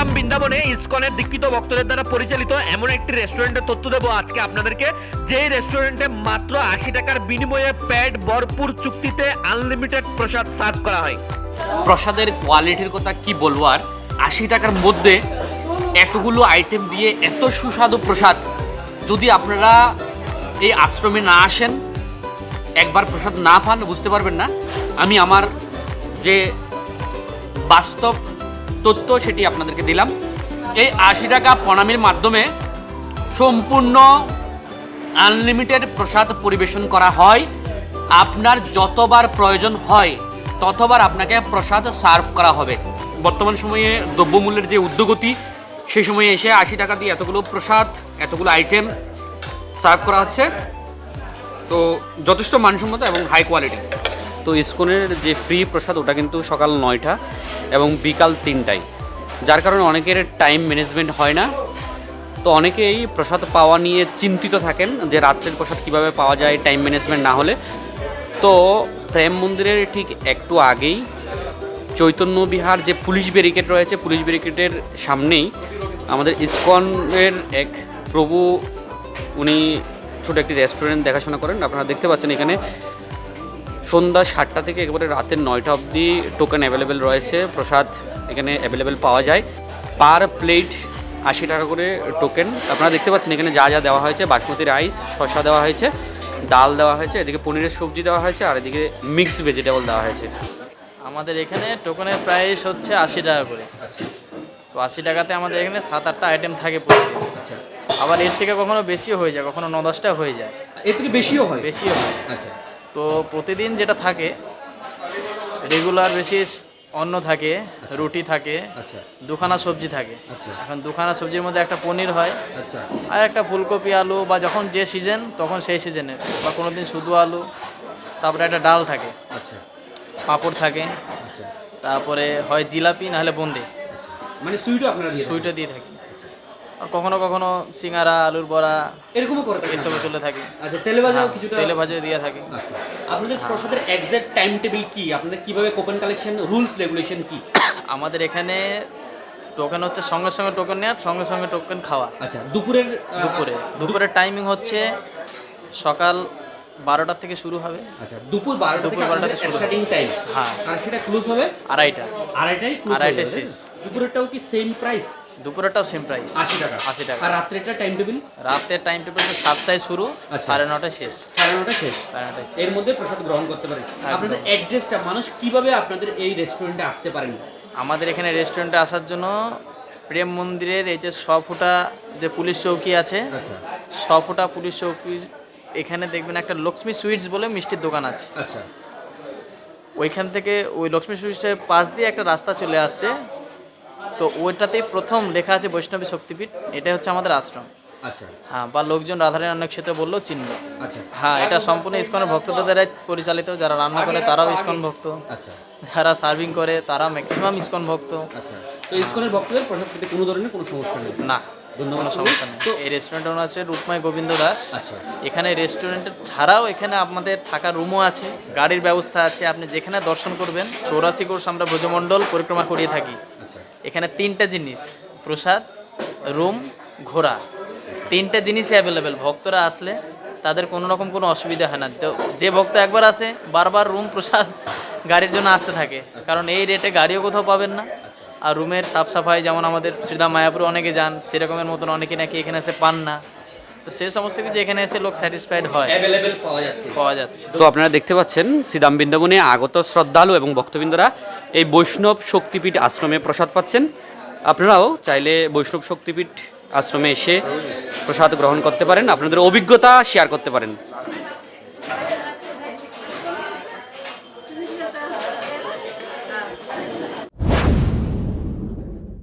শ্রীরাম বৃন্দাবনে ইসকনের দীক্ষিত ভক্তদের দ্বারা পরিচালিত এমন একটি রেস্টুরেন্টের তথ্য দেবো আজকে আপনাদেরকে। যেই রেস্টুরেন্টে মাত্র আশি টাকার বিনিময়ে প্যাড ভরপুর চুক্তিতে আনলিমিটেড প্রসাদ সার্ভ করা হয়। প্রসাদের কোয়ালিটির কথা কি বলব আর? আশি টাকার মধ্যে এতগুলো আইটেম দিয়ে এত সুস্বাদু প্রসাদ। যদি আপনারা এই আশ্রমে না আসেন, একবার প্রসাদ না পান, বুঝতে পারবেন না। আমি আমার যে বাস্তব তথ্য সেটি আপনাদেরকে দিলাম। এই আশি টাকা প্রণামীর মাধ্যমে সম্পূর্ণ আনলিমিটেড প্রসাদ পরিবেশন করা হয়। আপনার যতবার প্রয়োজন হয়, ততবার আপনাকে প্রসাদ সার্ভ করা হবে। বর্তমান সময়ে দ্রব্যমূল্যের যে উদ্যোগতি, সেই সময়ে এসে আশি টাকা দিয়ে এতগুলো প্রসাদ, এতগুলো আইটেম সার্ভ করা হচ্ছে। তো যথেষ্ট মানসম্মত এবং হাই কোয়ালিটি তো ইসকনের যে ফ্রি প্রসাদ, ওটা কিন্তু সকাল নয়টা। এবং বিকাল তিনটায়। যার কারণে অনেকের টাইম ম্যানেজমেন্ট হয় না। তো অনেকেই প্রসাদ পাওয়া নিয়ে চিন্তিত থাকেন যে রাত্রের প্রসাদ কীভাবে পাওয়া যায় টাইম ম্যানেজমেন্ট না হলে। তো প্রেম মন্দিরের ঠিক একটু আগেই চৈতন্য বিহার যে পুলিশ ব্যারিকেড রয়েছে, পুলিশ ব্যারিকেডের সামনেই আমাদের ইসকনের এক প্রভু, উনি ছোটো একটি রেস্টুরেন্ট দেখাশোনা করেন। আপনারা দেখতে পাচ্ছেন এখানে সন্ধ্যা সাতটা থেকে একেবারে রাতের নয়টা অবধি টোকেন অ্যাভেলেবেল রয়েছে। প্রসাদ এখানে অ্যাভেলেবেল পাওয়া যায়। পার প্লেট আশি টাকা করে টোকেন আপনারা দেখতে পাচ্ছেন এখানে যা যা দেওয়া হয়েছে বাসমতি রাইস শসা দেওয়া হয়েছে ডাল দেওয়া হয়েছে এদিকে পনিরের সবজি দেওয়া হয়েছে আর এদিকে মিক্স ভেজিটেবল দেওয়া হয়েছে। আমাদের এখানে টোকনের প্রাইস হচ্ছে আশি টাকা করে। তো আশি টাকাতে আমাদের এখানে সাত আটটা আইটেম থাকে প্রতিদিন। আচ্ছা। আবার এর থেকে কখনো বেশিও হয়ে যায় কখনো ন দশটা হয়ে যায়। এর থেকে বেশিও হয়? বেশিও হয়। আচ্ছা। তো প্রতিদিন যেটা থাকে রেগুলার বেসিস অন্ন থাকে রুটি থাকে আচ্ছা। দুখানা সবজি থাকে। আচ্ছা। এখন দুখানা সবজির মধ্যে একটা পনির হয় আচ্ছা। আর একটা ফুলকপি আলু বা যখন যে সিজন তখন সেই সিজনে বা কোনো দিন শুধু আলু তারপরে একটা ডাল থাকে। আচ্ছা। পাঁপড় থাকে। আচ্ছা। তারপরে হয় জিলাপি নাহলে বোঁদে। মানে সুইটও আপনারা দিয়ে সুইটও দিয়ে থাকি। কখনো কখনো সিঙ্গারা আলুর বড়া এরকমও করে থাকে এসবও চলে থাকে। আচ্ছা তেলে ভাজাও হ্যাঁ, কিছুটা তেলে ভাজা দিয়ে থাকে। আচ্ছা আপনাদের প্রসাদের এক্সাক্ট টাইম টেবিল কি? আপনাদের কীভাবে কোপেন কালেকশন রুলস রেগুলেশন কি? আমাদের এখানে টোকেন হচ্ছে সঙ্গে সঙ্গে টোকেন নেওয়ার সঙ্গে সঙ্গে টোকেন খাওয়া। আচ্ছা দুপুরের দুপুরে। দুপুরের টাইমিং হচ্ছে সকাল বারোটার থেকে শুরু হবে। আচ্ছা দুপুর বারোটা দুপুর শুরু। স্টার্টিং টাইম হ্যাঁ। আর সেটা ক্লোজ হবে? আড়াইটা। আড়াইটাই আড়াইটায় শেষ। দুপুরেরটাও কি সেম প্রাইস দুপুরেরটাও সেম প্রাইস আশি টাকা। আশি টাকা। আর রাত্রেটা টাইম টেবিল রাতের টাইম টেবিল সাতটায় শুরু আচ্ছা। সাড়ে নটায় শেষ। সাড়ে নটা শেষ। সাড়ে নটায় এর মধ্যে প্রসাদ গ্রহণ করতে পারেন। আপনাদের অ্যাড্রেসটা মানুষ কীভাবে আপনাদের এই রেস্টুরেন্টে আসতে পারেন? আমাদের এখানে রেস্টুরেন্টে আসার জন্য প্রেম মন্দিরের এই যে ছ ফুটা যে পুলিশ চৌকি আছে আচ্ছা। ছ ফুটা পুলিশ চৌকি এখানে দেখবেন একটা লক্ষ্মী সুইটস বলে মিষ্টির দোকান আছে। আচ্ছা। ওইখান থেকে ওই লক্ষ্মী সুইটসের পাশ দিয়ে একটা রাস্তা চলে আসছে। তো ওইটাতেই প্রথম লেখা আছে বৈষ্ণবী শক্তিপীঠ এটাই হচ্ছে আমাদের আশ্রম। আচ্ছা। হ্যাঁ বা লোকজন রাধারানী অনেক ক্ষেত্রে বললেও চিনবে আচ্ছা। হ্যাঁ এটা সম্পূর্ণ ইস্কনের ভক্তদের দ্বারা পরিচালিত যারা রান্না করে তারাও ইস্কন ভক্ত। আচ্ছা। যারা সার্ভিং করে তারা ম্যাক্সিমাম ইস্কন ভক্ত। আচ্ছা। তো ইসকনের ভক্তদের প্রসাদ পেতে কোনো ধরনের কোনো সমস্যা নেই? না কোনো সমস্যা নেই। তো- এই রেস্টুরেন্টের ওনার আছে রূপময় গোবিন্দ দাস। আচ্ছা। এখানে রেস্টুরেন্টের ছাড়াও এখানে আপনাদের থাকার রুমও আছে গাড়ির ব্যবস্থা আছে আপনি যেখানে দর্শন করবেন চৌরাশি কোর্স আমরা ভোজমণ্ডল পরিক্রমা করিয়ে থাকি। আচ্ছা। এখানে তিনটা জিনিস প্রসাদ রুম ঘোরা তিনটা জিনিসই অ্যাভেলেবেল ভক্তরা আসলে তাদের কোনো রকম কোনো অসুবিধা হয় না। তো- যে ভক্ত একবার আসে বারবার রুম প্রসাদ গাড়ির জন্য আসতে থাকে। কারণ এই রেটে গাড়িও কোথাও পাবেন না। আর রুমের সাফ সাফাই যেমন আমাদের শ্রীধাম মায়াপুরে অনেকে যান সেরকমের মতন অনেকে নাকি এখানে এসে পান না। তো সেই সমস্ত কিছু এখানে এসে লোক স্যাটিসফাইড হয়। অ্যাভেলেবেল পাওয়া যাচ্ছে। পাওয়া যাচ্ছে। তো আপনারা দেখতে পাচ্ছেন শ্রীদাম বৃন্দাবনে আগত শ্রদ্ধালু এবং ভক্তবৃন্দরা এই বৈষ্ণব শক্তিপীঠ আশ্রমে প্রসাদ পাচ্ছেন। আপনারাও চাইলে বৈষ্ণব শক্তিপীঠ আশ্রমে এসে প্রসাদ গ্রহণ করতে পারেন। আপনাদের অভিজ্ঞতা শেয়ার করতে পারেন।